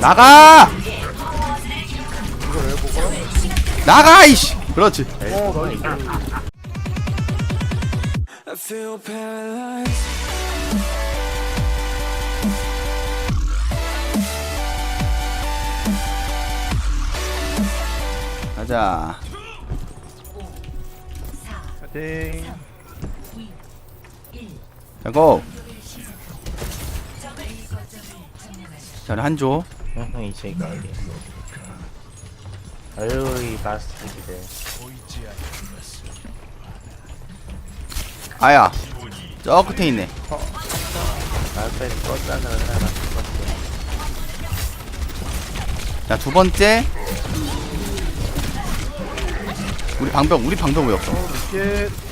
나가! 나가 이씨. 그렇지. 어 I feel paralyzed. 가자. 파이팅 자, 고. 자, 한조. 형 이 제가 아유 이 마스터들 아야. 저 끝에 있네. 마스터에 껐다는 사람 자, 두 번째. 우리 방벽, 우리 방벽 왜 없어? 이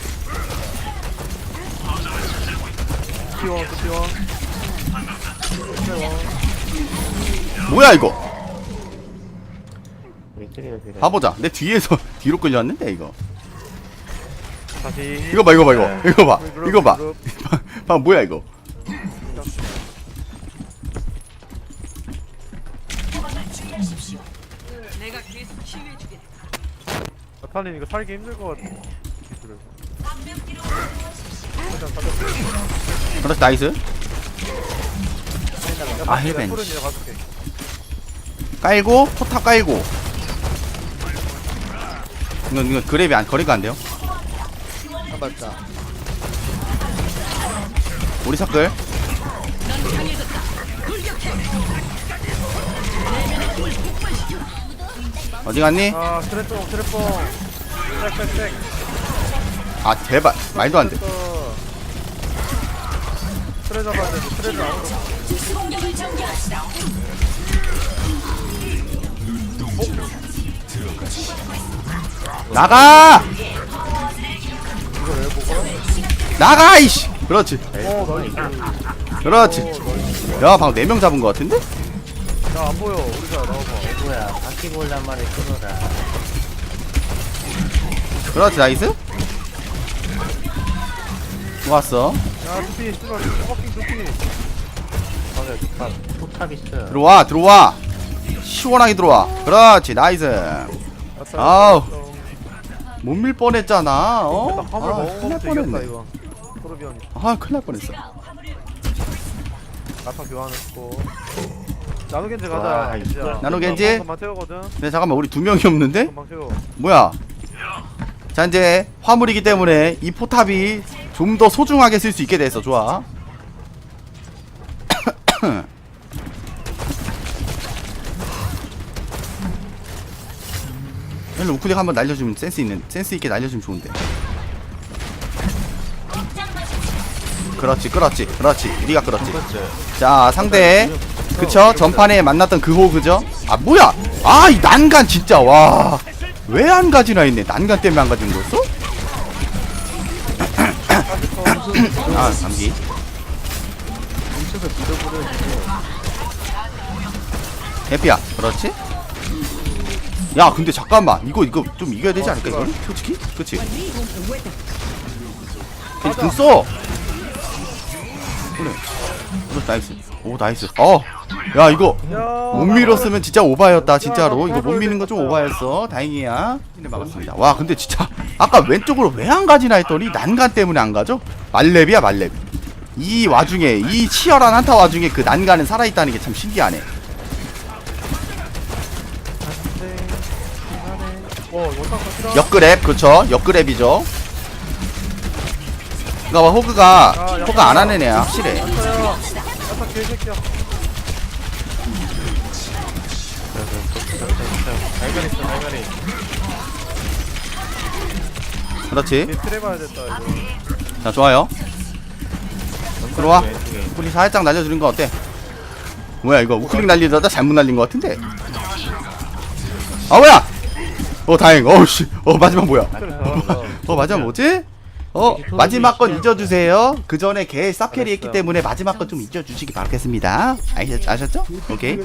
게 T1 또 T1 뭐야, 이거? 그래 봐보자. 내 뒤에서 뒤로 끌려왔는데, 이거. 다시 이거 봐, 이거 봐, 이거. 네. 이거 봐. 그룹, 이거 봐. 그룹. 방 뭐야, 이거? 나탈린 이거 살기 힘들 것 같아 그렇지, 나이스. 야, 아, 힐벤. 깔고, 포탑 깔고. 이건, 이건 그랩이 안, 거리가 안 돼요. 아 맞다 우리 서클. 어디 갔니? 아 트랩뽕 트랩뽕 빽빽빽 아, 제발. 말도 안 돼. 트 레 잡아야 돼 트레 잡아 나가! 이거 왜 보고? 나가, 이씨! 그렇지. 어 나이스 그렇지. 야, 방금 4명 잡은 것 같은데? 야안 보여 우리가 나와봐 뭐야 바퀴 볼란 말에 끊어라 그렇지, 나이스. 좋았어. 야 두피 씨발 퍼킹 두피 거기 톱탑 톱탑 있어 들어와, 들어와. 시원하게 들어와. 그렇지, 나이스. 아우. 못 밀 뻔했잖아. 어? 화물 아, 큰일 날 이겼다 뻔했네. 이거 토르비언이 아, 큰일 날 뻔했어. 나타 교환했고 나노겐지 와, 가자 이거. 겐지야. 나노겐지? 금방 태우거든 근데 잠깐만, 우리 두 명이 없는데? 금방 태워 뭐야? 자, 이제 화물이기 때문에 이 포탑이 좀 더 소중하게 쓸 수 있게 돼서 좋아. 일로 우클릭 한번 날려주면 센스 있는 센스 있게 날려주면 좋은데. 그렇지, 그렇지, 그렇지. 네가 그렇지. 자, 상대 그쵸? 전판에 만났던 그 호 그죠? 아 뭐야? 아 이 난간 진짜 와. 왜 안 가지나 했네. 난간 때문에 안 가지는 거였어? 아 감기. 해피야, 그렇지? 야, 근데 잠깐만, 이거 이거 좀 이겨야 되지 않을까 이거? 솔직히, 그렇지? 괜히 궁 써. 그래. 그래, 나이스. 오, 나이스. 어, 야 이거 못 밀었으면 진짜 오바였다 진짜로 이거 못 미는 거 좀 오바였어 다행이야 네 막았습니다 와 근데 진짜 아까 왼쪽으로 왜 안 가지나 했더니 난간 때문에 안 가죠 말렙이야 말렙. 이 와중에 이 치열한 한타 와중에 그 난간은 살아있다는 게 참 신기하네. 역그랩 그렇죠. 역그랩이죠. 그니까 봐 호그가 호그 안 하는 애야 확실해. 그렇지? 얘 트레 봐야겠다 이거 자 좋아요 들어와 우클릭 살짝 날려주는 거 어때? 뭐야 이거 우클릭 날리다가 잘못 날린 거 같은데? 아 뭐야? 어 다행 어우씨 어 마지막 뭐야? 어 마지막 뭐지? 어 마지막 건 잊어주세요 그 전에 걔 쌉캐리 했기 때문에 마지막 건 좀 잊어주시기 바라겠습니다 아셨, 아셨죠? 오케이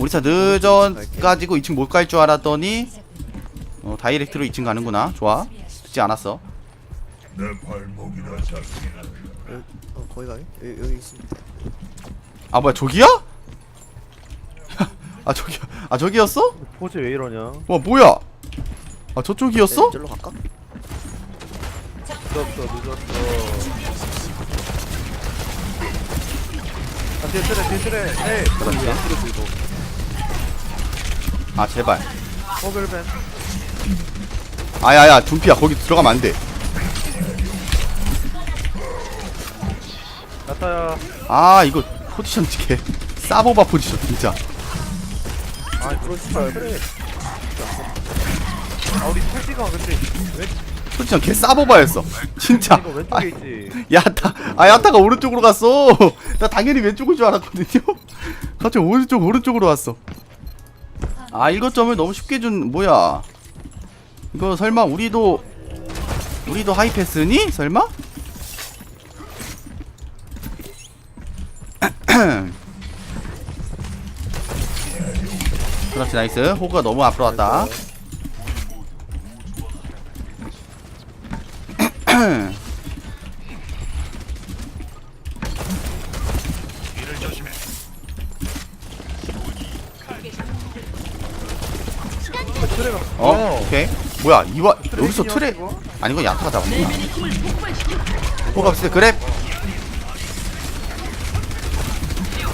우리 차 늦어 가지고 2층 못 갈 줄 알았더니 어, 다이렉트로 2층 가는구나. 좋아. 듣지 않았어. 어 거기 가게? 여기, 여기 있습니다. 아 뭐야 저기야? 아 저기 아 저기였어? 포즈 왜 이러냐? 와 뭐야? 아 저쪽이었어? 네, 저로 갈까? 늦었어 늦었어. 아 뒤에 트레 뒤에 트레. 에이. 그렇지 아 제발. 호글벤 아야야 둠피야 거기 들어가면 안돼. 나타야 아 이거 포지션 개 싸보바 포지션 진짜. 아이 그렇지 트레 아 우리 택시가 근데 왼 포지션 개 싸보바였어. 진짜. 이거 왼쪽에 있지. 야타 아 야타가 오른쪽으로 갔어. 나 당연히 왼쪽인 줄 알았거든요. 갑자기 오른쪽 오른쪽으로 왔어 아 일거점을 너무 쉽게 준 뭐야? 이거 설마 우리도 우리도 하이패스니? 설마? 그렇지 나이스. 호그가 너무 앞으로 왔다 뭐야 이와 여기서 트레? 아니 이거 야타가 잡았구나. 때 그래?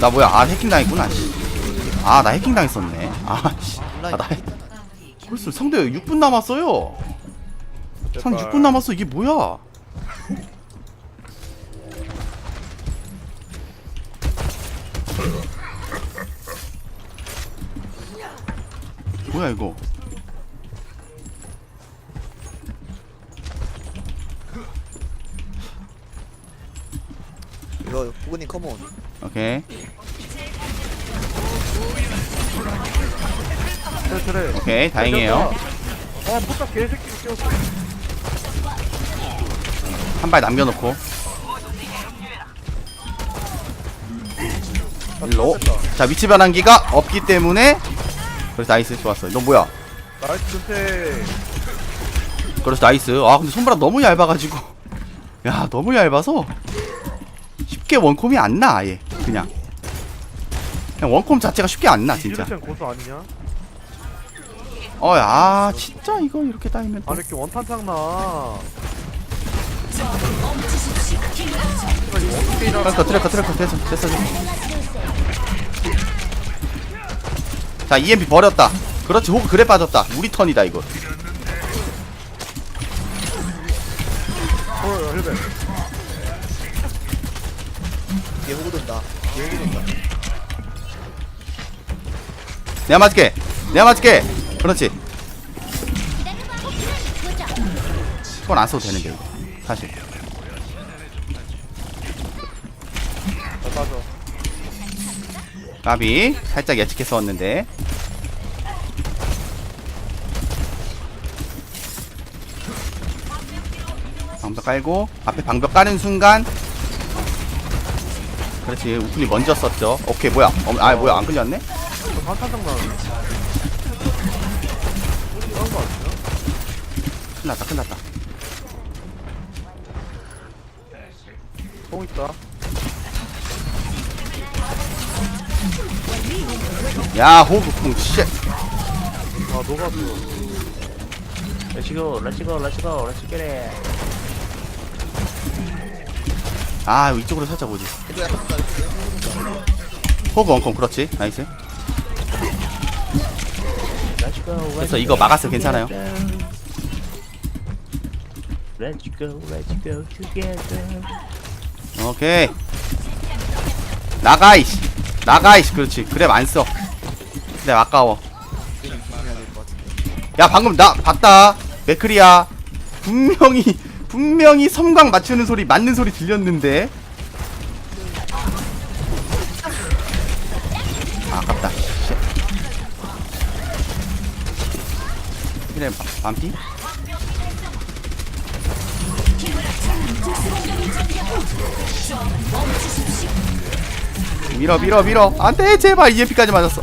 나 뭐야 아 해킹 당했구나 아 나 해킹 당했었네. 아씨 아나 벌써 상대 6분 남았어요. 상 6분 남았어 이게 뭐야? 뭐야 이거 이거 후근이 커먼. 오케이. 오케이 다행이에요. 아 포탑 개새끼 끼웠어. 한 발 남겨놓고. 일로. 자 위치 변환기가 없기 때문에. 그래서 나이스 좋았어. 너 뭐야? 나이스 근태 그래서 나이스. 아 근데 손바닥 너무 얇아가지고. 야 너무 얇아서 쉽게 원콤이 안 나 아예. 그냥. 그냥 원콤 자체가 쉽게 안 나 진짜. 이르첸 고수 아니냐? 어야 진짜 이거 이렇게 따이면 또. 아니 이렇게 원탄창 나. 트래커 트래커 트래커 됐어 됐어 됐어. 자 EMP 버렸다. 그렇지 호그 그래 빠졌다. 우리 턴이다 이거. 어 얘 호구 돈다. 얘 호구 돈다. 내가 맞을게. 내가 맞을게. 그렇지. 그건 안 써도 되는데 이거. 사실. 나 빠져 까비. 살짝 예측해서 왔는데. 방벽 깔고 앞에 방벽 까는 순간 그렇지. 우클이 먼저 썼죠. 오케이 뭐야? 어, 아 뭐야? 안 끌렸네? 거 아니야? 끝났다 끝났다. 뽕 있다. 야 호그 쿵 쉣 아 녹았어. 렛츠고 렛츠고 렛츠고 렛츠 겟잇 아 이쪽으로 살짝 오지. 약간 호그 원컴 그렇지. 나이스. 그래서 이거 막았어 괜찮아요. Together. 오케이. 나가 이씨. 나가 이씨. 그렇지. 그래 안써. 그래 아까워. 야 방금 나 봤다. 맥크리야. 분명히 분명히 섬광 맞추는 소리 맞는 소리 들렸는데. 아, 아깝다. 쉣. 그래 반피? 밀어 밀어 밀어. 안돼 제발. EMP까지 맞았어.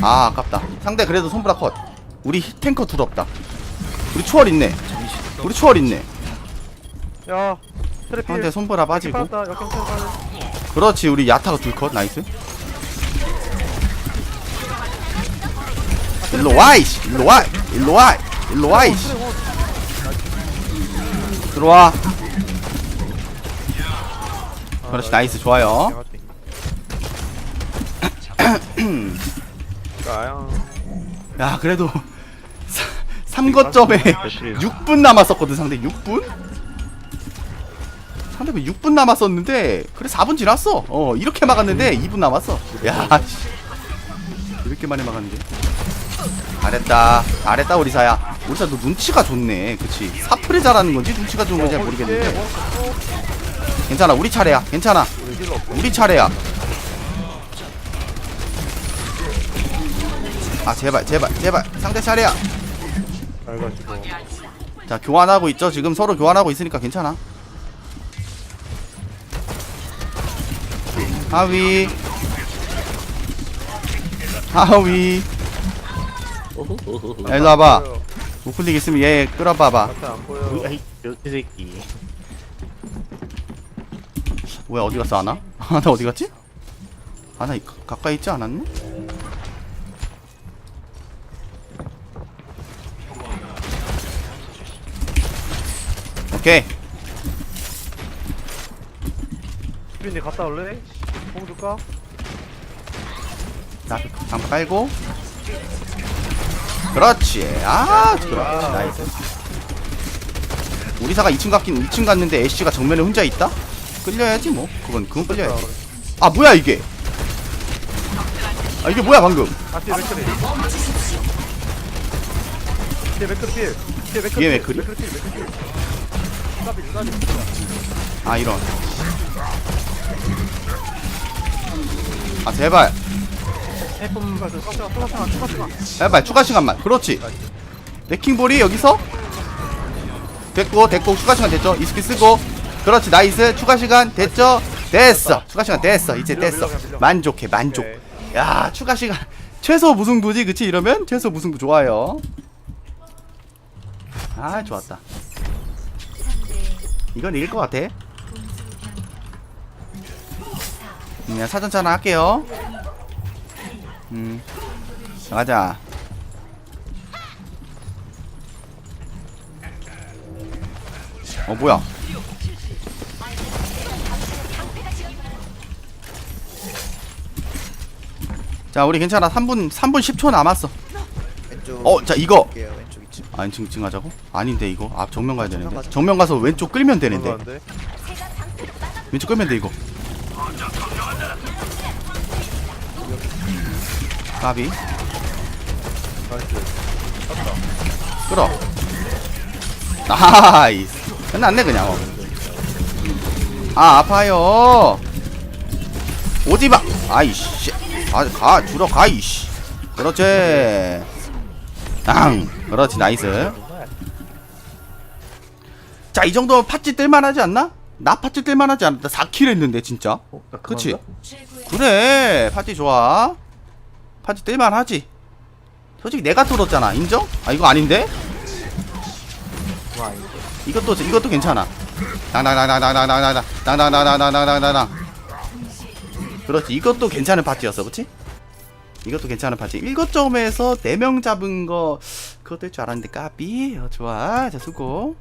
아 아깝다. 상대 그래도 손브라 컷. 우리 히- 탱커 둘 없다. 우리 추월 있네 우리 추월 있네. 야 트래피. 상대 손브라 빠지고. 빠져 그렇지 우리 야타가 둘 컷. 나이스. 일로 와 이씨. 일로 와 일로 와 일로 와 이씨. 들어와. 그렇지 나이스. 좋아요. 가양 야 그래도 3거점에 6분 남았었거든 상대 6분? 상대 그 6분 남았었는데 그래 4분 지났어. 어 이렇게 막았는데 2분 남았어. 야 씨. 이렇게 많이 막았는데. 잘했다. 잘했다 우리사야. 우리사 너 눈치가 좋네. 그치? 사프레 잘하는 건지 눈치가 좋은 건지 잘 모르겠는데. 괜찮아 우리 차례야. 괜찮아. 우리 차례야. 아 제발 제발 제발. 상대 차례야 알가지고. 자 교환하고 있죠. 지금 서로 교환하고 있으니까 괜찮아. 하위. 하위. 야, 일로 와봐. 우클릭 있으면 얘 끌어봐봐. 앞에 안 보여. 아이 이 새끼. 뭐야 어디 갔어 아나? 아나 어디 갔지? 아나 이- 가까이 있지 않았니? 오케이 수빈이 갔다 올래? 공 줄까? 자, 방 깔고. 그렇지. 아, 그렇지. 나이스. 우리사가 2층 갔긴 2층 갔는데 애쉬가 정면에 혼자 있다? 끌려야지 뭐. 그건 그건 끌려야지. 아, 뭐야 이게? 아, 이게 뭐야 방금? 아 뒤에 맥크리 뒤에 맥크리 필 뒤에 맥크리 뒤에 필. 맥크리? 맥크리 필 맥크리 필 아, 이런. 아, 제발. 해품 가서 제발 추가 시간만. 그렇지. 레킹볼이 여기서 됐고 됐고 추가 시간 됐죠. 이 스킬 쓰고. 그렇지 나이스 추가 시간 됐죠. 됐어. 추가 시간 됐어. 이제 됐어. 만족해 만족. 야 추가 시간 최소 무승부지 그치 이러면 최소 무승부 좋아요. 아 좋았다. 이건 이길 것 같아. 음, 그냥 사전차나 할게요. 음, 자, 가자. 어 뭐야? 자 우리 괜찮아 3분 3분 10초 남았어 어 자 이거 아 2층 2층 하자고? 아닌데 이거? 앞 정면 가야 되는데. 정면 가서 왼쪽 끌면 되는데. 안 돼? 왼쪽 끌면 돼 이거. 까비. 나이스. 끌어. 나이스. 끝났네 그냥. 어. 아 아파요. 오지마. 아이씨. 아가 줄어 가 이씨. 그렇지. 땅 그렇지 나이스 자 이 정도면 팥찌 뜰만하지 않나? 나 팥찌 뜰만하지 않았다 4킬 했는데 진짜 어, 나 그치? 그래 파티 좋아 파티 뜰만하지 솔직히 내가 뚫었잖아 인정? 아 이거 아닌데? 이것도 이것도 괜찮아 당당당당당당당당당당당당당당당당 그렇지 이것도 괜찮은 파티였어 그치? 이것도 괜찮은 파티 1거점에서 4명 잡은 거 그것도 할 줄 알았는데. 까비. 어, 좋아. 자 수고